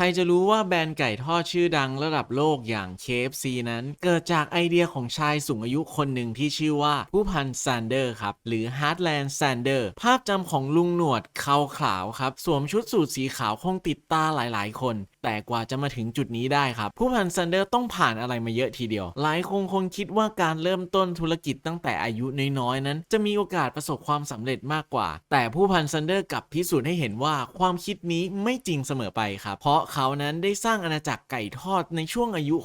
ใครจะรู้ว่าแบรนด์ไก่ทอดชื่อดังระดับโลกอย่าง KFC นั้น เกิดจากไอเดียของชายสูงอายุคนหนึ่งที่ชื่อว่าผู้พันแซนเดอร์ครับ หรือ Heartland Sander ภาพจำของลุงหนวดเขาขาวครับ สวมชุดสูทสีขาวคงติดตาหลาย ๆ คนแต่กว่าจะมาถึงจุดนี้ได้ครับ ผู้พันแซนเดอร์ต้องผ่านอะไรมาเยอะทีเดียว หลายคงคงคิดว่าการเริ่มต้นธุรกิจตั้งแต่อายุน้อยๆนั้น จะมีโอกาสประสบความสำเร็จมากกว่า แต่ผู้พันแซนเดอร์กลับพิสูจน์ให้เห็นว่าความคิดนี้ไม่จริงเสมอไปครับ เพราะเขานั้นได้สร้างอาณาจักรไก่ทอดในช่วงอายุ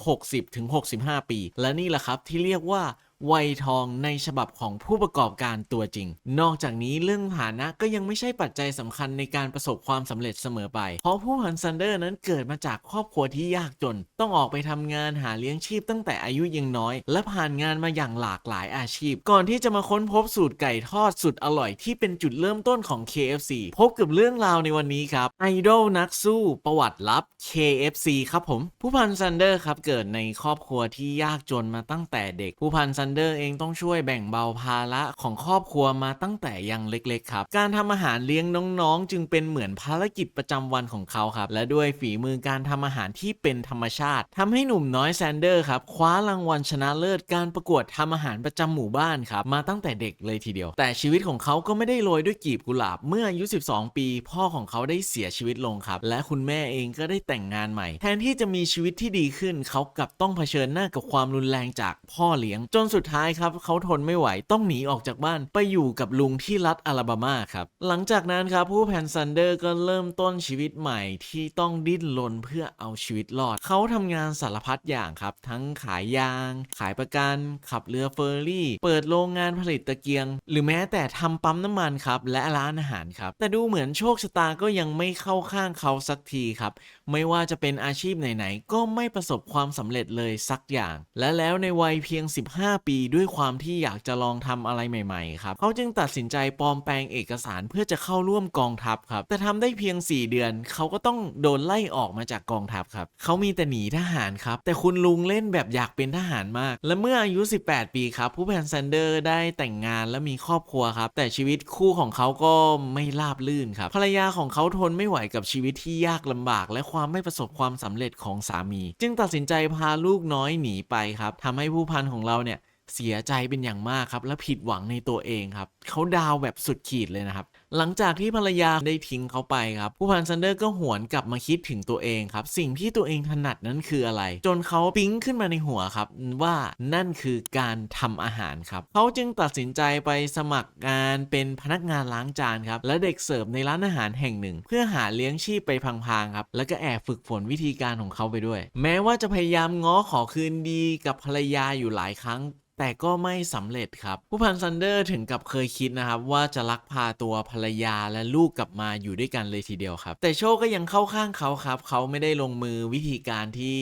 60-65 ปี และนี่แหละครับที่เรียกว่า วัยทองในฉบับของผู้ประกอบการตัวจริง นอกจากนี้เรื่องฐานะก็ยังไม่ใช่ปัจจัยสำคัญในการประสบความสำเร็จเสมอไป เพราะผู้พันซันเดอร์นั้นเกิดมาจากครอบครัวที่ยากจน ต้องออกไปทำงานหาเลี้ยงชีพตั้งแต่อายุยังน้อย และผ่านงานมาอย่างหลากหลายอาชีพ ก่อนที่จะมาค้นพบสูตรไก่ทอดสุดอร่อยที่เป็นจุดเริ่มต้นของ KFC พบกับเรื่องราวในวันนี้ครับไอดอลนักสู้ประวัติลับ KFC ครับผมผู้พันซันเดอร์ครับเกิดในครอบครัวที่ยากจนมาตั้งแต่เด็กผู้พันซันเดอร์เองต้องช่วยแบ่งเบาภาระของครอบครัวมาตั้งแต่ยังเล็กๆครับ การทำอาหารเลี้ยงน้องๆ จึงเป็นเหมือนภารกิจประจำวันของเขาครับ และด้วยฝีมือการทำอาหารที่เป็นธรรมชาติทำให้หนุ่มน้อยแซนเดอร์ครับคว้ารางวัลชนะเลิศการประกวดทำอาหารประจำหมู่บ้านครับมาตั้งแต่เด็กเลยทีเดียว แต่ชีวิตของเขาก็ไม่ได้โรยด้วยกีบกุหลาบ เมื่ออายุ 12 ปี พ่อของเขาได้เสียชีวิตลงครับ และคุณแม่เองก็ได้แต่งงานใหม่ แทนที่จะมีชีวิตที่ดีขึ้น เขากลับต้องเผชิญหน้ากับความรุนแรงจากพ่อเลี้ยง จนสุดท้ายครับเขาทนไม่ไหวต้องหนีออกจากบ้านไปอยู่กับลุงที่รัฐอลาบามาครับ หลังจากนั้นครับผู้แพนซันเดอร์ก็เริ่มต้นชีวิตใหม่ที่ต้องดิ้นรนเพื่อเอาชีวิตรอด เขาทำงานสารพัดอย่างครับ ทั้งขายยาง ขายประกัน ขับเรือเฟอร์รี่ เปิดโรงงานผลิตตะเกียง หรือแม้แต่ทำปั๊มน้ำมันครับ และร้านอาหารครับ แต่ดูเหมือนโชคชะตาก็ยังไม่เข้าข้างเขาสักทีครับ ไม่ว่าจะเป็นอาชีพไหนๆก็ไม่ประสบความสำเร็จเลยสักอย่าง และแล้วในวัยเพียง 15 ปีด้วยความที่อยากจะลองทำอะไรใหม่ ๆ ครับ เขาจึงตัดสินใจปลอมแปลงเอกสารเพื่อจะเข้าร่วมกองทัพครับ แต่ทำได้เพียง 4 เดือน เขาก็ต้องโดนไล่ออกมาจากกองทัพครับ เขามีแต่หนีทหารครับ แต่คุณลุงเล่นแบบอยากเป็นทหารมาก และเมื่ออายุ 18 ปีครับ ผู้แพนแซนเดอร์ได้แต่งงานและมีครอบครัวครับ แต่ชีวิตคู่ของเขาก็ไม่ราบลื่นครับ ภรรยาของเขาทนไม่ไหวกับชีวิตที่ยากลำบาก และความไม่ประสบความสำเร็จของสามี จึงตัดสินใจพาลูกน้อยหนีไปครับทำให้ผู้พันของเราเนี่ย เสียใจเป็นอย่างมากครับ และผิดหวังในตัวเองครับเขาดาวแบบสุดขีดเลยนะครับ หลังจากที่ภรรยาได้ทิ้งเขาไปครับ ผู้พันซันเดอร์ก็หวนกลับมาคิดถึงตัวเองครับ สิ่งที่ตัวเองถนัดนั้นคืออะไร จนเขาปิ๊งขึ้นมาในหัวครับ ว่านั่นคือการทำอาหารครับเขาจึงตัดสินใจไปสมัครงานเป็นพนักงานล้างจานครับ และเด็กเสิร์ฟในร้านอาหารแห่งหนึ่ง เพื่อหาเลี้ยงชีพไปพลางๆครับ แล้วก็แอบฝึกฝนวิธีการของเขาไปด้วย แม้ว่าจะพยายามง้อขอคืนดีกับภรรยาอยู่หลายครั้ง แต่ก็ไม่สำเร็จครับ ผู้พันซันเดอร์ถึงกับเคยคิดนะครับ ว่าจะลักพาตัวภรรยาและลูกกลับมาอยู่ด้วยกันเลยทีเดียวครับ แต่โชคก็ยังเข้าข้างเขาครับ เขาไม่ได้ลงมือวิธีการที่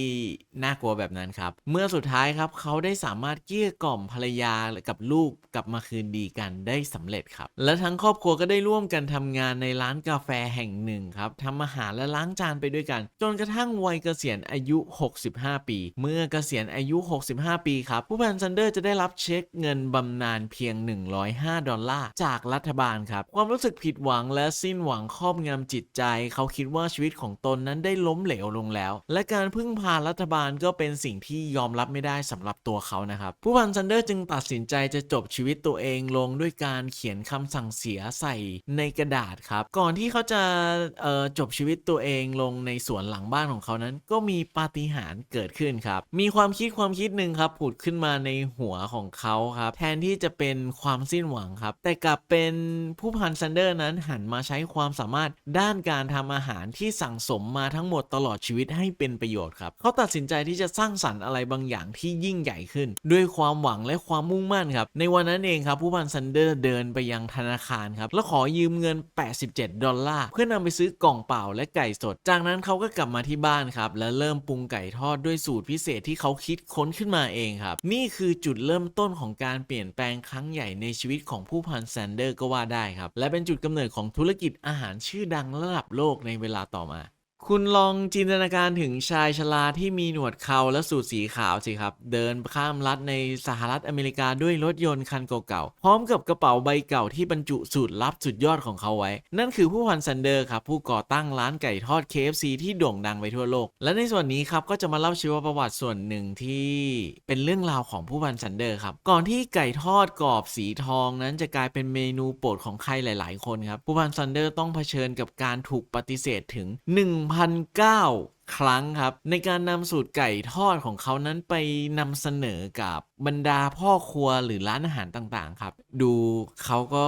น่ากลัวแบบนั้นครับ เมื่อสุดท้ายครับเขาได้สามารถเกลี้ยกล่อมภรรยากับลูกกลับมาคืนดีกันได้สำเร็จครับ และทั้งครอบครัวก็ได้ร่วมกันทำงานในร้านกาแฟแห่งหนึ่งครับทำอาหารและล้างจานไปด้วยกัน จนกระทั่งวัยเกษียณอายุ 65 ปี เมื่อเกษียณอายุ 65 ปีครับผู้พันซันเดอร์จะได้รับเช็คเงินบำนาญเพียง 105 ดอลลาร์จากรัฐบาลครับ ความรู้สึกผิดหวังและสิ้นหวังครอบงำจิตใจ เขาคิดว่าชีวิตของตนนั้นได้ล้มเหลวลงแล้ว และการพึ่งพารัฐบาลก็เป็นสิ่งที่ยอมรับไม่ได้สำหรับตัวเขานะครับ ผู้พันซันเดอร์จึงตัดสินใจจะจบชีวิตตัวเองลงด้วยการเขียนคำสั่งเสียใส่ในกระดาษครับ ก่อนที่เขาจะจบชีวิตตัวเองลงในสวนหลังบ้านของเขานั้น ก็มีปาฏิหาริย์เกิดขึ้นครับ มีความคิดความคิดหนึ่งครับผุดขึ้นมาในหัวของเขาครับ แทนที่จะเป็นความสิ้นหวังครับ แต่กลับเป็นผู้พันซันเดอร์นั้นหันมาใช้ความสามารถด้านการทำอาหารที่สั่งสมมาทั้งหมดตลอดชีวิตให้เป็นประโยชน์ครับ เขาตัดสินใจที่จะสร้างสรรค์อะไรบางอย่างที่ยิ่งใหญ่ขึ้น ด้วยความหวังและความมุ่งมั่นครับ ในวันนั้นเองครับผู้พันซันเดอร์เดินไปยังธนาคารครับแล้วขอยืมเงิน 87 ดอลลาร์เพื่อนำไปซื้อกล่องเปล่าและไก่สด จากนั้นเขาก็กลับมาที่บ้านครับและเริ่มปรุงไก่ทอดด้วยสูตรพิเศษที่เขาคิดค้นขึ้นมาเองครับ นี่คือจุดเริ่มต้นของการเปลี่ยนแปลงครั้งใหญ่ในชีวิตของผู้พันแซนเดอร์ก็ว่าได้ครับ และเป็นจุดกำเนิดของธุรกิจอาหารชื่อดังระดับโลกในเวลาต่อมา คุณลองจินตนาการถึงชายชราที่มีหนวดเขาและสูทสีขาวสิครับ เดินข้ามรัฐในสหรัฐอเมริกาด้วยรถยนต์คันเก่าๆพร้อมกับกระเป๋าใบเก่าที่บรรจุสูตรลับสุดยอดของเขาไว้ นั่นคือผู้พันซันเดอร์ครับ ผู้ก่อตั้งร้านไก่ทอด KFC ที่โด่งดังไปทั่วโลก และในส่วนนี้ครับก็จะมาเล่าชีวประวัติส่วนหนึ่งที่เป็นเรื่องราวของผู้พันซันเดอร์ครับก่อนที่ไก่ทอดกรอบสีทองนั้นจะกลายเป็นเมนูโปรดของใครหลาย ๆ คนครับผู้พันซันเดอร์ต้องเผชิญกับการถูกปฏิเสธถึง1,009 ครั้งครับ ในการนำสูตรไก่ทอดของเขานั้นไปนำเสนอกับบรรดาพ่อครัวหรือร้านอาหารต่างๆครับ ดูเขาก็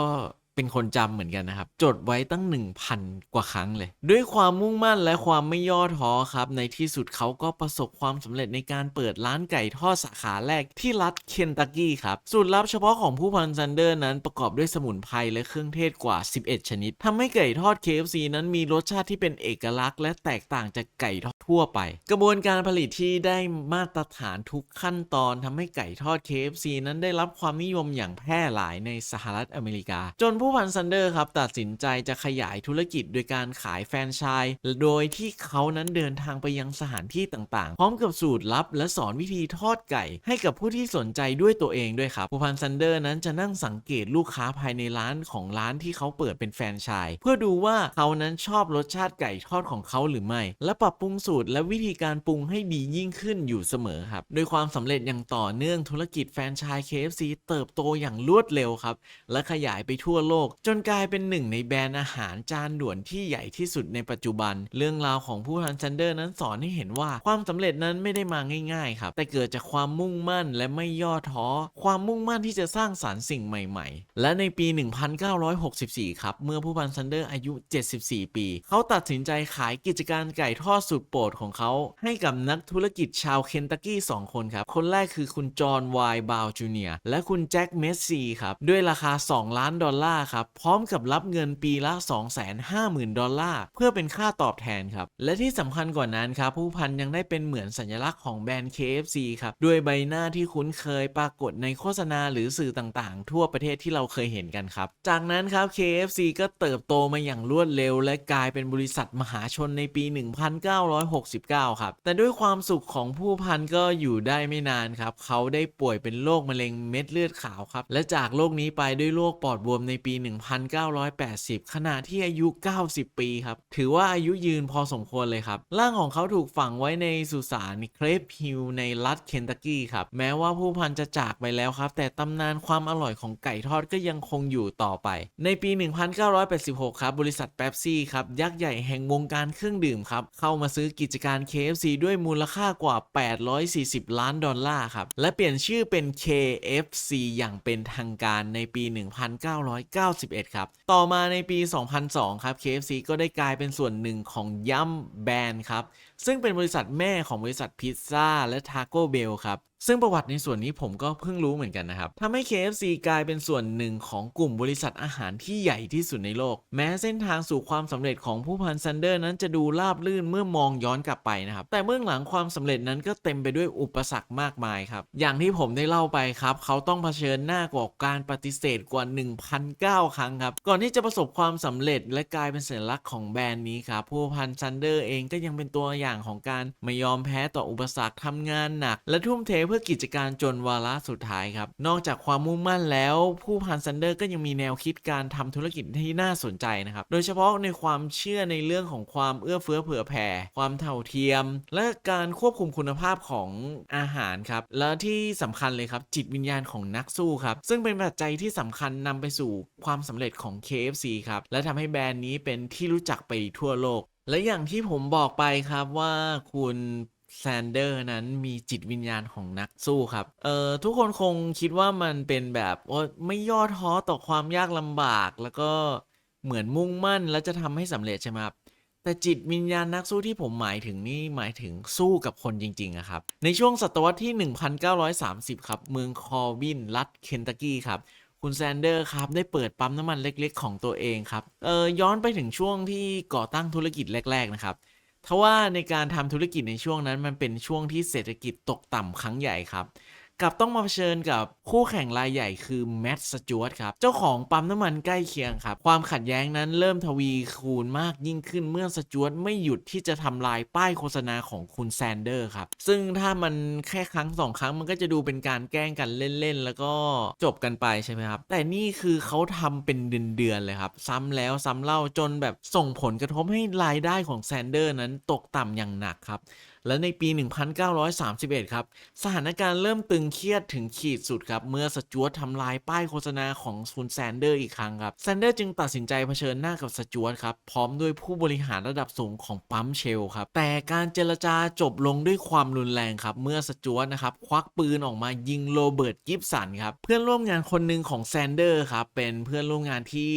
เป็นคนจำเหมือนกันนะครับ จดไว้ตั้ง 1,000 กว่าครั้งเลย ด้วยความมุ่งมั่นและความไม่ย่อท้อครับ ในที่สุดเขาก็ประสบความสำเร็จในการเปิดร้านไก่ทอดสาขาแรกที่รัฐเคนตักกี้ครับ สูตรลับเฉพาะของผู้พันซันเดอร์นั้นประกอบด้วยสมุนไพรและเครื่องเทศกว่า 11 ชนิดทำให้ไก่ทอด KFC นั้นมีรสชาติที่เป็นเอกลักษณ์ และแตกต่างจากไก่ทอดทั่วไป กระบวนการผลิตที่ได้มาตรฐานทุกขั้นตอนทำให้ไก่ทอด KFC นั้นได้รับความนิยมอย่างแพร่หลายในสหรัฐอเมริกา จนผู้พันซันเดอร์ครับตัดสินใจจะขยายธุรกิจโดยการขายแฟรนไชส์โดยที่เขานั้นเดินทางไปยังสถานที่ต่างๆ พร้อมกับสูตรลับ และสอนวิธีทอดไก่ ให้กับผู้ที่สนใจด้วยตัวเองด้วยครับผู้พันซันเดอร์นั้นจะนั่งสังเกตลูกค้าภายในร้านของร้านที่เขาเปิดเป็นแฟรนไชส์เพื่อดูว่าเขานั้นชอบรสชาติไก่ทอดของเขาหรือไม่ และปรับปรุงสูตรและวิธีการปรุงให้ดียิ่งขึ้นอยู่เสมอครับโดยความสำเร็จอย่างต่อเนื่องธุรกิจแฟรนไชส์ KFC เติบโตอย่างรวดเร็วครับและขยายไปทั่วโลก จนกลายเป็นหนึ่งในแบรนด์อาหารจานด่วนที่ใหญ่ที่สุดในปัจจุบัน เรื่องราวของผู้ทันซันเดอร์นั้นสอนให้เห็นว่าความสำเร็จนั้นไม่ได้มาง่ายๆครับแต่เกิดจากความมุ่งมั่นและไม่ย่อท้อ ความมุ่งมั่นที่จะสร้างสารรค์สิ่งใหม่ๆ และในปี 1964 ครับ เมื่อผู้พันซันเดอร์อายุ 74 ปี เขาตัดสินใจขายกิจการไก่ทอดสุดโปรดของเขา ให้กับนักธุรกิจชาวเคนตักกี้ 2 คนครับ คนแรกคือคุณจอห์นไวน์บาวจูเนียร์และคุณแจ็คเมสซีครับ ด้วยราคา 2 ล้านดอลลาร์ครับ พร้อมกับรับเงินปีละ 250,000 ดอลลาร์ เพื่อเป็นค่าตอบแทนครับ และที่สำคัญกว่านั้นครับ ผู้พันยังได้เป็นเหมือนสัญลักษณ์ของแบรนด์ KFC ครับด้วยใบหน้าที่คุ้นเคยปรากฏในโฆษณาหรือสื่อต่างๆ ทั่วประเทศที่เราเคยเห็นกันครับ จากนั้นครับ KFC ก็เติบโตมาอย่างรวดเร็ว และกลายเป็นบริษัทมหาชนในปี 1969 ครับ แต่ด้วยความสุขของผู้พันก็อยู่ได้ไม่นานครับ เขาได้ป่วยเป็นโรคมะเร็งเม็ดเลือดขาวครับ และจากโรคนี้ไปด้วยโรคปอดบวมในปี1980 ขณะที่อายุ 90 ปีครับ ถือว่าอายุยืนพอสมควรเลยครับ ร่างของเขาถูกฝังไว้ในสุสานเครปฮิลในรัฐเคนตักกี้ครับ แม้ว่าผู้พันจะจากไปแล้วครับ แต่ตำนานความอร่อยของไก่ทอดก็ยังคงอยู่ต่อไป ในปี 1986 ครับ บริษัทเป๊ปซี่ครับ ยักษ์ใหญ่แห่งวงการเครื่องดื่มครับ เข้ามาซื้อกิจการ KFC ด้วยมูลค่ากว่า 840 ล้านดอลลาร์ครับ และเปลี่ยนชื่อเป็น KFC อย่างเป็นทางการในปี 1,990 1991 ครับ ต่อมาในปี 2002 ครับ KFC ก็ได้กลายเป็นส่วนหนึ่งของยัมแบรนด์ครับ ซึ่งเป็นบริษัทแม่ของบริษัทพิซซ่าและทาโก้เบลครับ ซึ่งประวัติในส่วนนี้ผมก็เพิ่งรู้เหมือนกันนะครับทำให้ KFC กลายเป็นส่วนหนึ่งของกลุ่มบริษัทอาหารที่ใหญ่ที่สุดในโลก แม้เส้นทางสู่ความสำเร็จของผู้พันซันเดอร์นั้นจะดูราบรื่นเมื่อมองย้อนกลับไปนะครับ แต่เบื้องหลังความสำเร็จนั้นก็เต็มไปด้วยอุปสรรคมากมายครับ อย่างที่ผมได้เล่าไปครับ เขาต้องเผชิญหน้ากับการปฏิเสธกว่า 1,009 ครั้งครับ ก่อนที่จะประสบความสำเร็จและกลายเป็นสัญลักษณ์ของแบรนด์นี้ครับผู้พันซันเดอร์เองก็ยังเป็นตัวอย่างของการไม่ยอมแพ้ต่ออุปสรรคทำงานหนัก และทุ่มเทเพื่อกิจการจนวาระสุดท้ายครับ นอกจากความมุ่งมั่นแล้วผู้พันซันเดอร์ก็ยังมีแนวคิดการทำธุรกิจที่น่าสนใจนะครับ โดยเฉพาะในความเชื่อในเรื่องของความเอื้อเฟื้อเผื่อแผ่ ความเท่าเทียม และการควบคุมคุณภาพของอาหารครับ และที่สำคัญเลยครับ จิตวิญญาณของนักสู้ครับ ซึ่งเป็นปัจจัยที่สำคัญนำไปสู่ความสำเร็จของ KFC ครับ และทำให้แบรนด์นี้เป็นที่รู้จักไปทั่วโลกและอย่างที่ผมบอกไปครับว่าคุณ แซนเดอร์นั้นมีจิตวิญญาณของนักสู้ครับ เอ่อทุกคนคงคิดว่ามันเป็นแบบว่าไม่ย่อท้อต่อความยากลำบาก แล้วก็เหมือนมุ่งมั่นแล้วจะทำให้สำเร็จใช่ไหมครับแต่จิตวิญญาณนักสู้ที่ผมหมายถึงนี่หมายถึงสู้กับคนจริงๆอะครับ ในช่วงศตวรรษที่ 1930 ครับ เมืองคอร์บิน รัฐเคนตักกี้ครับ คุณแซนเดอร์ครับ ได้เปิดปั๊มน้ำมันเล็กๆ ของตัวเองครับ เออย้อนไปถึงช่วงที่ก่อตั้งธุรกิจแรก ๆ นะครับ ทว่าในการทำธุรกิจในช่วงนั้นมันเป็นช่วงที่เศรษฐกิจตกต่ำครั้งใหญ่ครับ กลับต้องมาเผชิญกับคู่แข่งรายใหญ่คือแมตต์สจวตครับ เจ้าของปั๊มน้ำมันใกล้เคียงครับ ความขัดแย้งนั้นเริ่มทวีคูณมากยิ่งขึ้นเมื่อสจวตไม่หยุดที่จะทำลายป้ายโฆษณาของคุณแซนเดอร์ครับ ซึ่งถ้ามันแค่ครั้งสองครั้งมันก็จะดูเป็นการแกล้งกันเล่นๆ แล้วก็จบกันไปใช่ไหมครับ แต่นี่คือเขาทำเป็นเดือนๆเลยครับ ซ้ำแล้วซ้ำเล่าจนแบบส่งผลกระทบให้รายได้ของแซนเดอร์นั้นตกต่ำอย่างหนักครับและในปี 1931 ครับสถานการณ์เริ่มตึงเครียดถึงขีดสุดครับเมื่อสจวตทำลายป้ายโฆษณาของคุณแซนเดอร์อีกครั้งครับแซนเดอร์จึงตัดสินใจเผชิญหน้ากับสจวตครับพร้อมด้วยผู้บริหารระดับสูงของปั๊มเชลครับแต่การเจรจาจบลงด้วยความรุนแรงครับเมื่อสจวตนะครับควักปืนออกมายิงโรเบิร์ตกิฟสันครับเพื่อนร่วมงานคนหนึ่งของแซนเดอร์ครับเป็นเพื่อนร่วมงานที่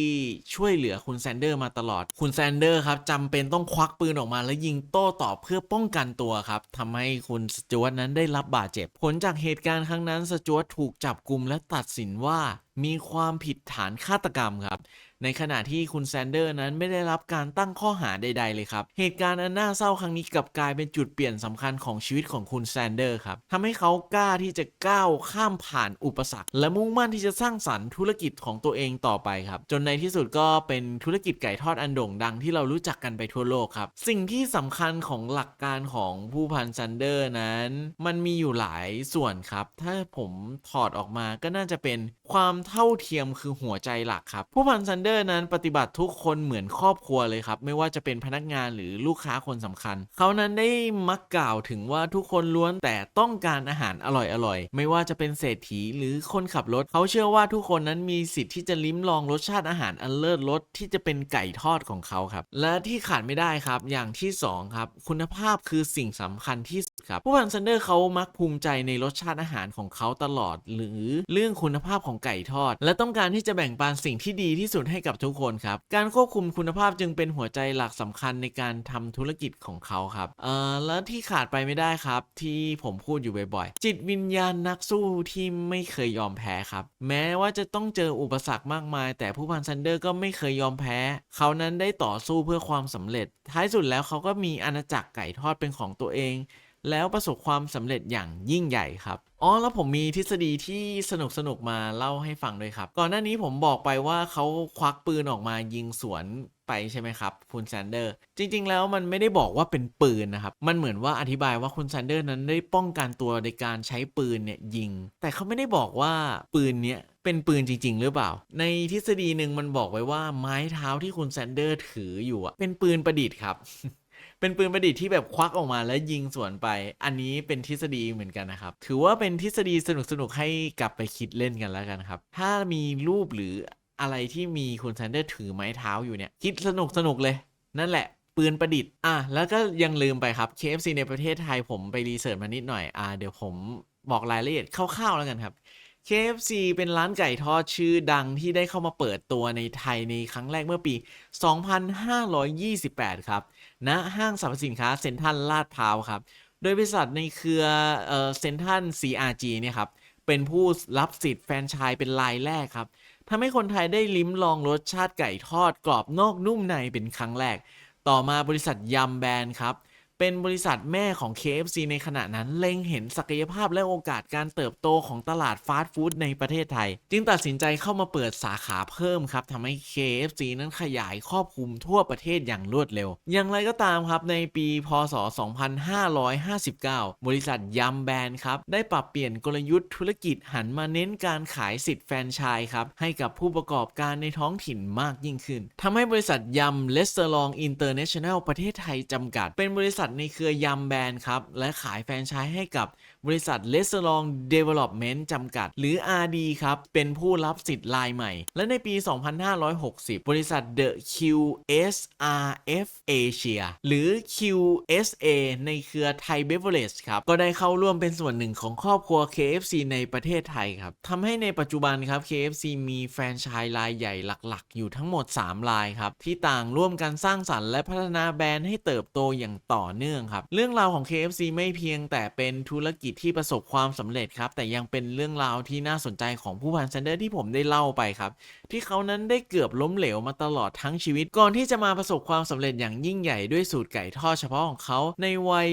ช่วยเหลือคุณแซนเดอร์มาตลอด คุณแซนเดอร์ครับจำเป็นต้องควักปืนออกมาแล้วยิงโต้ตอบเพื่อป้องกันตัวครับทำให้คุณสจวตนั้นได้รับบาดเจ็บผลจากเหตุการณ์ครั้งนั้นสจวตถูกจับกลุ่มและตัดสินว่ามีความผิดฐานฆาตกรรมครับ ในขณะที่คุณแซนเดอร์นั้นไม่ได้รับการตั้งข้อหาใด ๆ เลยครับ เหตุการณ์อันน่าเศร้าครั้งนี้กลับกลายเป็นจุดเปลี่ยนสำคัญของชีวิตของคุณแซนเดอร์ครับทำให้เขากล้าที่จะก้าวข้ามผ่านอุปสรรค และมุ่งมั่นที่จะสร้างสรรค์ธุรกิจของตัวเองต่อไปครับ จนในที่สุดก็เป็นธุรกิจไก่ทอดอันโด่งดังที่เรารู้จักกันไปทั่วโลกครับ สิ่งที่สำคัญของหลักการของผู้พันแซนเดอร์นั้น มันมีอยู่หลายส่วนครับ ถ้าผมถอดออกมาก็น่าจะเป็นความเท่าเทียมคือหัวใจหลักครับ ผู้พันแซนเดอร์นั้นปฏิบัติทุกคนเหมือนครอบครัวเลยครับ ไม่ว่าจะเป็นพนักงานหรือลูกค้าคนสำคัญ เขานั้นได้มักกล่าวถึงว่าทุกคนล้วนแต่ต้องการอาหารอร่อยๆ ไม่ว่าจะเป็นเศรษฐีหรือคนขับรถ เขาเชื่อว่าทุกคนนั้นมีสิทธิ์ที่จะลิ้มลองรสชาติอาหารอันเลิศรสที่จะเป็นไก่ทอดของเขาครับ และที่ขาดไม่ได้ครับ อย่างที่สองครับ คุณภาพคือสิ่งสำคัญที่ครับผู้พันซันเดอร์เขามักภูมิใจในรสชาติอาหารของเขาตลอด หรือเรื่องคุณภาพของไก่ทอด และต้องการที่จะแบ่งปันสิ่งที่ดีที่สุดให้กับทุกคนครับ การควบคุมคุณภาพจึงเป็นหัวใจหลักสำคัญในการทำธุรกิจของเขาครับเอ่อแล้วที่ขาดไปไม่ได้ครับ ที่ผมพูดอยู่บ่อยๆ จิตวิญญาณนักสู้ที่ไม่เคยยอมแพ้ครับ แม้ว่าจะต้องเจออุปสรรคมากมาย แต่ผู้พันซันเดอร์ก็ไม่เคยยอมแพ้ เขานั้นได้ต่อสู้เพื่อความสำเร็จ ท้ายสุดแล้วเขาก็มีอาณาจักรไก่ทอดเป็นของตัวเอง แล้วประสบความสำเร็จอย่างยิ่งใหญ่ครับอ๋อแล้วผมมีทฤษฎีที่สนุกสนุกๆมาเล่าให้ฟังด้วยครับ ก่อนหน้านี้ผมบอกไปว่าเขาควักปืนออกมายิงสวนไปใช่ไหมครับ คุณแซนเดอร์ จริง ๆ แล้วมันไม่ได้บอกว่าเป็นปืนนะครับ มันเหมือนว่าอธิบายว่าคุณแซนเดอร์นั้นได้ป้องกันตัวในการใช้ปืนเนี่ยยิง แต่เขาไม่ได้บอกว่าปืนเนี้ยเป็นปืนจริง ๆ หรือเปล่า ในทฤษฎีหนึ่งมันบอกไว้ว่าไม้เท้าที่คุณแซนเดอร์ถืออยู่อะเป็นปืนประดิษฐ์ครับ เป็นปืนประดิษฐ์ที่แบบควักออกมาแล้วยิงสวนไป อันนี้เป็นทฤษฎีเหมือนกันนะครับ ถือว่าเป็นทฤษฎีสนุกๆให้กลับไปคิดเล่นกันแล้วกันครับ ถ้ามีรูปหรืออะไรที่มีคุณแซนเดอร์ถือไม้เท้าอยู่เนี่ย คิดสนุกๆเลย นั่นแหละปืนประดิษฐ์ อะ แล้วก็ยังลืมไปครับ KFC ในประเทศไทยผมไปรีเสิร์ชมานิดหน่อย อ่า เดี๋ยวผมบอกรายละเอียดคร่าวๆแล้วกันครับ KFC เป็นร้านไก่ทอดชื่อดังที่ได้เข้ามาเปิดตัวในไทยในครั้งแรกเมื่อปี 2528 ครับณห้างสรรพสินค้าเซ็นทรัลลาดพร้าวครับ โดยบริษัทในเครือเอ่อเซ็นทรัล CRG เนี่ยครับ เป็นผู้รับสิทธิ์แฟรนไชส์เป็นรายแรกครับทำให้คนไทยได้ลิ้มลองรสชาติไก่ทอดกรอบนอกนุ่มในเป็นครั้งแรก ต่อมาบริษัทยำแบรนด์ครับ เป็นบริษัทแม่ของ KFC ในขณะนั้นเล็งเห็นศักยภาพและโอกาสการเติบโตของตลาดฟาสต์ฟู้ดในประเทศไทย จึงตัดสินใจเข้ามาเปิดสาขาเพิ่มครับทำให้ KFC นั้นขยายครอบคลุมทั่วประเทศอย่างรวดเร็ว อย่างไรก็ตามครับในปีพศ 2559 บริษัทยำแบรนด์ครับ ได้ปรับเปลี่ยนกลยุทธ์ธุรกิจหันมาเน้นการขายสิทธิ์แฟรนไชส์ครับ ให้กับผู้ประกอบการในท้องถิ่นมากยิ่งขึ้นทำให้บริษัทยำเลสเตอร์ลองอินเตอร์เนชั่นแนลประเทศไทยจำกัดเป็นบริษัทในเครือยำแบรนด์ครับ และขายแฟรนไชส์ให้กับบริษัทเลสเตอร์ลองเดเวล็อปเมนต์จำกัด หรือ RD ครับ เป็นผู้รับสิทธิ์รายใหม่ และในปี 2560 บริษัท The QSRF Asia หรือ QSA ในเครือไทยเบเวอร์เรจครับ ก็ได้เข้าร่วมเป็นส่วนหนึ่งของครอบครัว KFC ในประเทศไทยครับทำให้ในปัจจุบันครับ KFC มีแฟรนไชส์รายใหญ่หลัก ๆ อยู่ทั้งหมด 3 รายครับ ที่ต่างร่วมกันสร้างสรรค์และพัฒนาแบรนด์ให้เติบโตอย่างต่อเนื่องครับ เรื่องราวของ KFC ไม่เพียงแต่เป็นธุรกิจที่ประสบความสำเร็จครับ แต่ยังเป็นเรื่องราวที่น่าสนใจของผู้พันแซนเดอร์ที่ผมได้เล่าไปครับที่เขานั้นได้เกือบล้มเหลวมาตลอดทั้งชีวิต ก่อนที่จะมาประสบความสำเร็จอย่างยิ่งใหญ่ด้วยสูตรไก่ทอดเฉพาะของเขาในวัย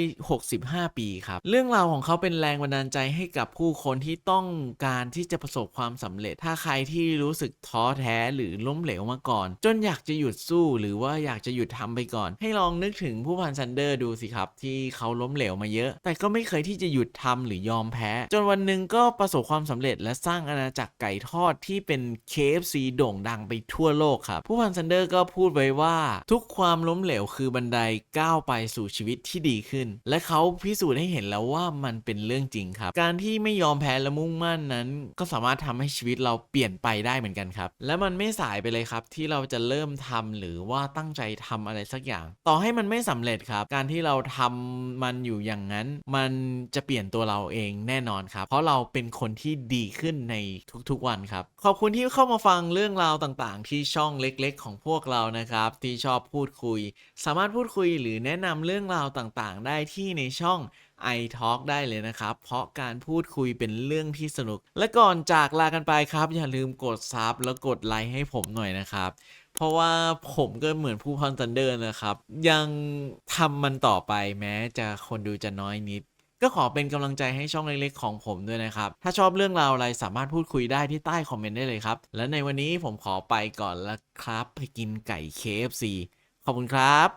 65 ปีครับ เรื่องราวของเขาเป็นแรงบันดาลใจให้กับผู้คนที่ต้องการที่จะประสบความสำเร็จ ถ้าใครที่รู้สึกท้อแท้หรือล้มเหลวมาก่อน จนอยากจะหยุดสู้หรือว่าอยากจะหยุดทำไปก่อน ให้ลองนึกถึงผู้พันซันเดอร์ดูสิครับ ที่เขาล้มเหลวมาเยอะ แต่ก็ไม่เคยที่จะหยุดทำหรือยอมแพ้ จนวันหนึ่งก็ประสบความสำเร็จและสร้างอาณาจักรไก่ทอดที่เป็น KFC โด่งดังไปทั่วโลกครับ ผู้พันซันเดอร์ก็พูดไว้ว่าทุกความล้มเหลวคือบันไดก้าวไปสู่ชีวิตที่ดีขึ้น และเขาพิสูจน์ให้เห็นแล้วว่ามันเป็นเรื่องจริงครับ การที่ไม่ยอมแพ้และมุ่งมั่นนั้น ก็สามารถทำให้ชีวิตเราเปลี่ยนไปได้เหมือนกันครับ และมันไม่สายไปเลยครับ ที่เราจะเริ่มทำหรือว่าตั้งใจทำอะไรสักอย่าง ต่อให้มันไม่สำเร็จครับ การที่เราทำมันอยู่อย่างนั้น มันจะเปลี่ยนตัวเราเองแน่นอนครับ เพราะเราเป็นคนที่ดีขึ้นในทุกๆวันครับ ขอบคุณที่เข้ามาฟังเรื่องราวต่างๆ ที่ช่องเล็กๆ ของพวกเรานะครับ ที่ชอบพูดคุย สามารถพูดคุยหรือแนะนำเรื่องราวต่างๆ ได้ที่ในช่อง i Talk ได้เลยนะครับ เพราะการพูดคุยเป็นเรื่องที่สนุก และก่อนจากลากันไปครับ อย่าลืมกดซับแล้วกดไลค์ให้ผมหน่อยนะครับ เพราะว่าผมก็เหมือนผู้พันซันเดอร์นะครับ ยังทำมันต่อไปแม้จะคนดูจะน้อยนิด ก็ขอเป็นกำลังใจให้ช่องเล็กๆของผมด้วยนะครับ ถ้าชอบเรื่องราวอะไรสามารถพูดคุยได้ที่ใต้คอมเมนต์ได้เลยครับ และในวันนี้ผมขอไปก่อนละครับ ไปกินไก่ KFC ขอบคุณครับ